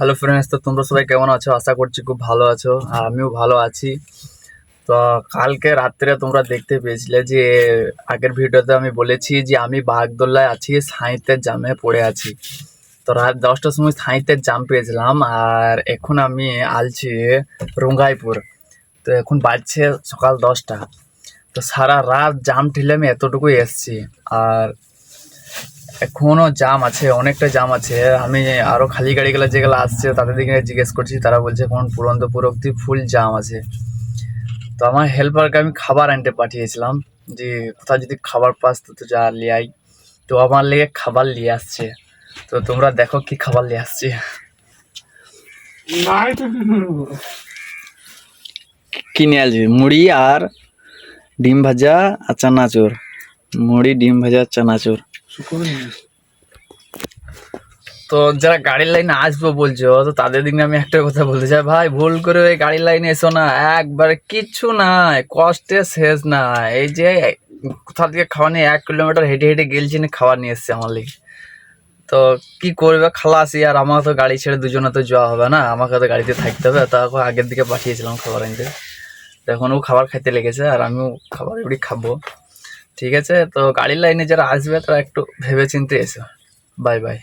Hello friends তো তোমরা সবাই কেমন আছো? আশা করছি খুব ভালো আছো, আর আমিও ভালো আছি। তো কালকে রাত্রে তোমরা দেখতে পেয়েছিলে যে, আগের ভিডিওতে আমি বলেছি যে, আমি বাগদোল্লায় আছি সাঁইতের জামে পড়ে আছি। তো রাত দশটার সময় সাঁইতের জাম পেয়েছিলাম, আর এখন আমি আলছি রঙ্গাইপুর। তো এখন বাজছে সকাল দশটা। তো সারা রাত জাম ঠেলে আমি এতটুকুই এসছি, আর এখনও জাম আছে অনেকটা জাম আছে। আমি আরও খালি গাড়িগুলো যেগুলো আসছে তাদের দিকে জিজ্ঞেস করছি তারা বলছে এখন পুরন্তপুর অব্দি ফুল জাম আছে। তো আমার হেল্পারকে আমি খাবার আনতে পাঠিয়েছিলাম যে কোথাও যদি খাবার পাস তো তো যা আই তো আমার লেগে খাবার নিয়ে আসছে। তো তোমরা দেখো কি খাবার নিয়ে আসছে। কি নিয়ে আসবি? মুড়ি আর ডিম ভাজা আর চানাচুর। মুড়ি ডিম ভাজা চানাচুর। তো যারা গাড়ির লাইনে আসব বলছো, তো তাদের দিকে আমি একটা কথা বলতে চাই। ভাই, ভুল করে ওই গাড়ির লাইনে এসো না। একবার কিচ্ছু নাই, কষ্টে শেষ না এই যে কোথা থেকে খাওয়া নিয়ে এক কিলোমিটার হেঁটে হেঁটে গেলছি না খাবার নিয়ে এসছে আমার লিগে। তো কি করবে? খালাসি, আর আমার তো গাড়ি ছেড়ে দুজনে তো যাওয়া হবে না। আমাকে তো গাড়িতে থাকতে হবে। তখন আগের দিকে পাঠিয়েছিলাম খাবার আনতে এখন ও খাবার খাইতে লেগেছে, আর আমিও খাবার এবারই খাব। ঠিক আছে? তো গাড়ির লাইনে যারা আসবে তারা একটু ভেবে চিনতে এসো। Bye bye